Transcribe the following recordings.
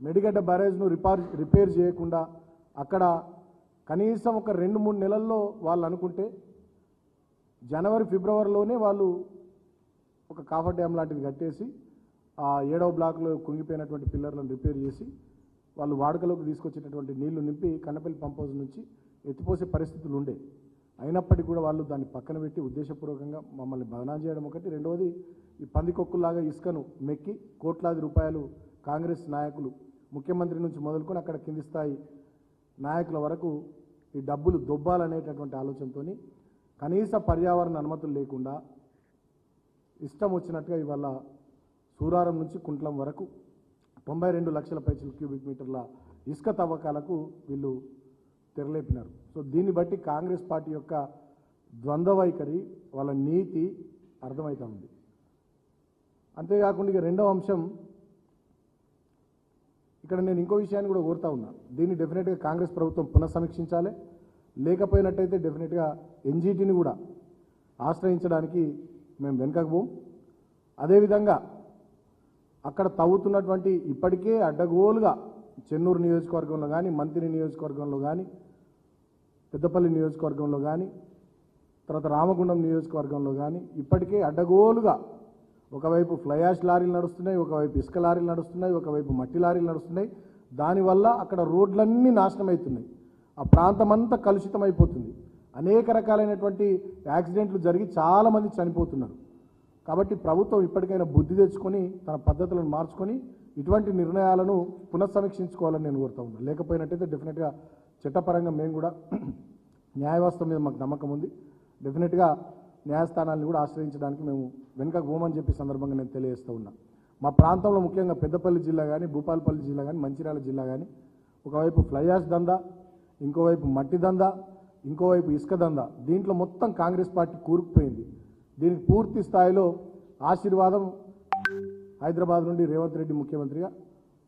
Medigadda బ్యారేజ్ను repair repair చేయకుండా అక్కడ కనీసం ఒక రెండు మూడు నెలల్లో వాళ్ళు అనుకుంటే జనవరి ఫిబ్రవరిలోనే వాళ్ళు ఒక కాఫర్ డ్యామ్ లాంటిది కట్టేసి ఆ ఏడవ బ్లాక్లో కుంగిపోయినటువంటి పిల్లర్లను రిపేర్ చేసి వాళ్ళు వాడుకలోకి తీసుకొచ్చేటటువంటి నీళ్ళు నింపి కన్నపల్లి పంప్ హౌస్ నుంచి ఎత్తిపోసే పరిస్థితులు ఉండే. అయినప్పటికీ కూడా వాళ్ళు దాన్ని పక్కన పెట్టి ఉద్దేశపూర్వకంగా మమ్మల్ని బదనాం చేయడం ఒకటి. రెండవది ఈ పందికొక్కులాగా ఇసుకను మెక్కి కోట్లాది రూపాయలు కాంగ్రెస్ నాయకులు ముఖ్యమంత్రి నుంచి మొదలుకొని అక్కడ కింది స్థాయి నాయకుల వరకు ఈ డబ్బులు దొబ్బాలనేటటువంటి ఆలోచనతో కనీస పర్యావరణ అనుమతులు లేకుండా ఇష్టం వచ్చినట్టుగా ఇవాళ సూరారం నుంచి కుంట్లం వరకు తొంభై రెండు లక్షల పైసలు క్యూబిక్ మీటర్ల ఇసుక తవ్వకాలకు వీళ్ళు తెరలేపినారు. సో దీన్ని బట్టి కాంగ్రెస్ పార్టీ యొక్క ద్వంద్వ వైఖరి వాళ్ళ నీతి అర్థమవుతా ఉంది. అంతేకాకుండా ఇక రెండవ అంశం ఇక్కడ నేను ఇంకో విషయాన్ని కూడా కోరుతా ఉన్నా. దీన్ని డెఫినెట్గా కాంగ్రెస్ ప్రభుత్వం పునఃసమీక్షించాలి. లేకపోయినట్టయితే డెఫినెట్గా ఎన్జీటీని కూడా ఆశ్రయించడానికి మేము వెనుకకు పోం. అదేవిధంగా అక్కడ తవ్వుతున్నటువంటి ఇప్పటికే అడ్డగోలుగా చెన్నూరు నియోజకవర్గంలో కానీ మంత్రి నియోజకవర్గంలో కానీ పెద్దపల్లి నియోజకవర్గంలో కానీ తర్వాత రామగుండం నియోజకవర్గంలో కానీ ఇప్పటికే అడ్డగోలుగా ఒకవైపు ఫ్లై యాష్ లారీలు నడుస్తున్నాయి ఒకవైపు ఇసుక లారీలు నడుస్తున్నాయి ఒకవైపు మట్టి లారీలు నడుస్తున్నాయి. దానివల్ల అక్కడ రోడ్లన్నీ నాశనం అవుతున్నాయి ఆ ప్రాంతం అంతా కలుషితం అయిపోతుంది అనేక రకాలైనటువంటి యాక్సిడెంట్లు జరిగి చాలామంది చనిపోతున్నారు. కాబట్టి ప్రభుత్వం ఇప్పటికైనా బుద్ధి తెచ్చుకొని తన పద్ధతులను మార్చుకొని ఇటువంటి నిర్ణయాలను పునఃసమీక్షించుకోవాలని నేను కోరుతా ఉన్నాను లేకపోయినట్టయితే డెఫినెట్గా చట్టపరంగా మేము కూడా న్యాయవ్యవస్థ మీద మాకు నమ్మకం ఉంది. డెఫినెట్గా న్యాయస్థానాలను కూడా ఆశ్రయించడానికి మేము వెనుక పోమని చెప్పి సందర్భంగా నేను తెలియజేస్తూ ఉన్నా. మా ప్రాంతంలో ముఖ్యంగా పెద్దపల్లి జిల్లా కానీ భూపాలపల్లి జిల్లా కానీ మంచిర్యాల జిల్లా కానీ ఒకవైపు ఫ్లైయాష్ దందా ఇంకోవైపు మట్టి దందా ఇంకోవైపు ఇసుక దందా దీంట్లో మొత్తం కాంగ్రెస్ పార్టీ కూరుకుపోయింది. దీనికి పూర్తి స్థాయిలో ఆశీర్వాదం హైదరాబాద్ నుండి రేవంత్ రెడ్డి ముఖ్యమంత్రిగా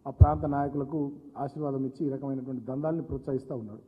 ఆ ప్రాంత నాయకులకు ఆశీర్వాదం ఇచ్చి ఈ రకమైనటువంటి దందాల్ని ప్రోత్సహిస్తూ ఉన్నాడు.